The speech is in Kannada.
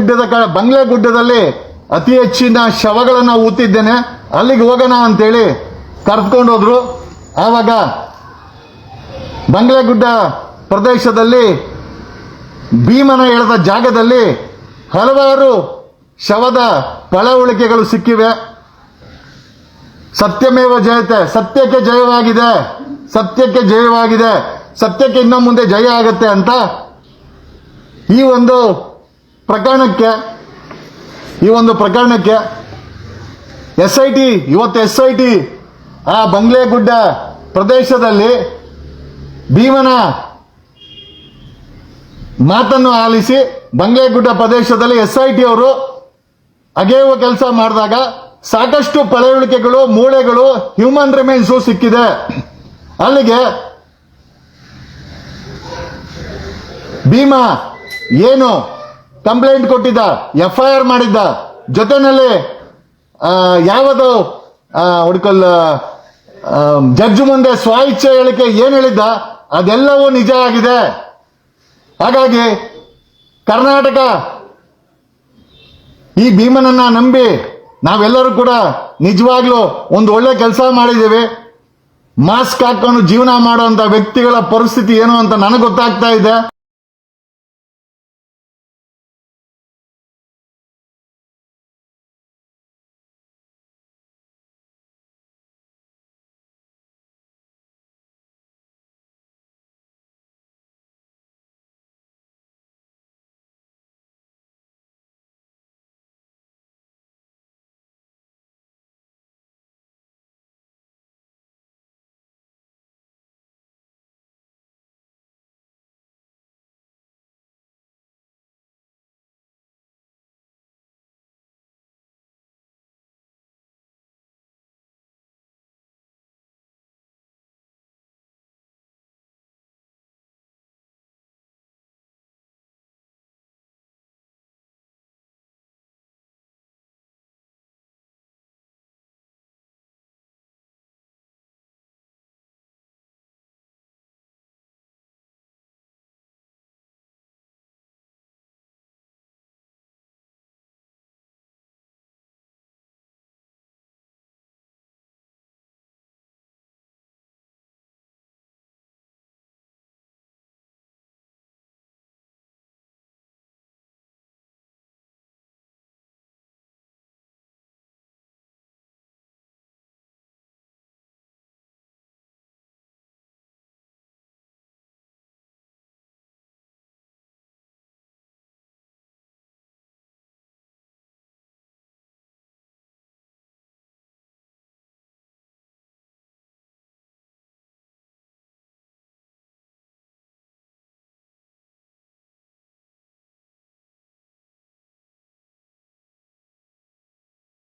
ಗುಡ್ಡದ ಬಂಗ್ಲೆ ಗುಡ್ಡದಲ್ಲಿ ಅತಿ ಹೆಚ್ಚಿನ ಶವಗಳನ್ನು ಊತಿದ್ದೇನೆ. ಅಲ್ಲಿಗೆ ಹೋಗೋಣ ಅಂತೇಳಿ ಕರೆದುಕೊಂಡು ಹೋದ್ರು. ಆವಾಗ ಬಂಗ್ಲೆಗುಡ್ಡ ಪ್ರದೇಶದಲ್ಲಿ ಭೀಮನ ಎಳೆದ ಜಾಗದಲ್ಲಿ ಹಲವಾರು ಶವದ ಪಳವಳಿಕೆಗಳು ಸಿಕ್ಕಿವೆ. ಸತ್ಯಮೇವ ಜಯತೆ. ಸತ್ಯಕ್ಕೆ ಜಯವಾಗಿದೆ. ಸತ್ಯಕ್ಕೆ ಜಯವಾಗಿದೆ. ಸತ್ಯಕ್ಕೆ ಇನ್ನು ಮುಂದೆ ಜಯ ಆಗತ್ತೆ ಅಂತ ಈ ಒಂದು ಪ್ರಕರಣಕ್ಕೆ, ಈ ಒಂದು ಪ್ರಕರಣಕ್ಕೆ ಎಸ್ ಐ ಟಿ ಇವತ್ತು ಎಸ್ ಐ ಟಿ ಆ ಬಂಗ್ಲೆಗುಡ್ಡ ಪ್ರದೇಶದಲ್ಲಿ ಭೀಮನ ಮಾತನ್ನು ಆಲಿಸಿ ಬಂಗ್ಲೆಗುಡ್ಡ ಪ್ರದೇಶದಲ್ಲಿ ಎಸ್ ಐ ಟಿ ಅವರು ಅಗೆಯುವ ಕೆಲಸ ಮಾಡಿದಾಗ ಸಾಕಷ್ಟು ಪಳೆಯುಳಿಕೆಗಳು, ಮೂಳೆಗಳು ಹ್ಯೂಮನ್ ರಿಮೈನ್ಸು ಸಿಕ್ಕಿದೆ. ಅಲ್ಲಿಗೆ ಭೀಮಾ ಏನು ಕಂಪ್ಲೇಂಟ್ ಕೊಟ್ಟಿದ್ದ ಎಫ್ ಐ ಆರ್ ಮಾಡಿದ್ದ. ಜೊತೆನಲ್ಲಿ ಯಾವುದು ಹುಡುಕಲ್ ಜಡ್ಜ್ ಮುಂದೆ ಸ್ವ ಇಚ್ಛೆ ಹೇಳಿಕೆ ಏನು ಹೇಳಿದ್ದ, ಅದೆಲ್ಲವೂ ನಿಜ ಆಗಿದೆ. ಹಾಗಾಗಿ, ಕರ್ನಾಟಕ, ಈ ಭೀಮನನ್ನ ನಂಬಿ ನಾವೆಲ್ಲರೂ ಕೂಡ ನಿಜವಾಗ್ಲೂ ಒಂದು ಒಳ್ಳೆ ಕೆಲಸ ಮಾಡಿದ್ದೀವಿ. ಮಾಸ್ಕ್ ಹಾಕೊಂಡು ಜೀವನ ಮಾಡುವಂಥ ವ್ಯಕ್ತಿಗಳ ಪರಿಸ್ಥಿತಿ ಏನು ಅಂತ ನನಗೆ ಗೊತ್ತಾಗ್ತಾ ಇದೆ.